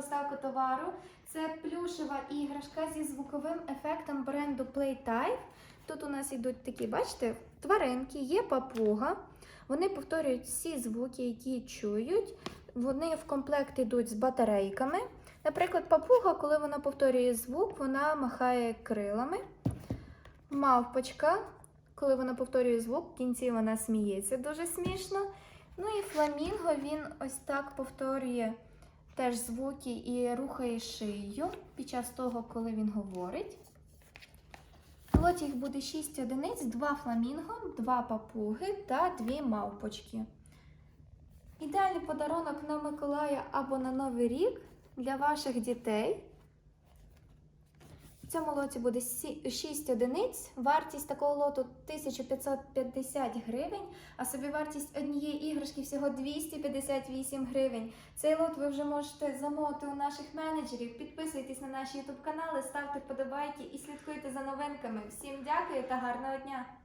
поставку товару. Це плюшева іграшка зі звуковим ефектом бренду Playtype. Тут у нас йдуть такі, бачите, тваринки, є папуга. Вони повторюють всі звуки, які чують. Вони в комплект йдуть з батарейками. Наприклад, папуга, коли вона повторює звук, вона махає крилами. Мавпочка, коли вона повторює звук, в кінці вона сміється дуже смішно. Ну і фламінго він ось так повторює теж звуки і рухає шию під час того, коли він говорить. Лоті їх буде 6 одиниць, 2 фламінго, 2 папуги та 2 мавпочки. Ідеальний подарунок на Миколая або на Новий рік для ваших дітей. Цьому лоті буде 6 одиниць. Вартість такого лоту 1550 гривень, а собівартість однієї іграшки всього 258 гривень. Цей лот ви вже можете замовити у наших менеджерів. Підписуйтесь на наші YouTube канали, ставте вподобайки і слідкуйте за новинками. Всім дякую та гарного дня!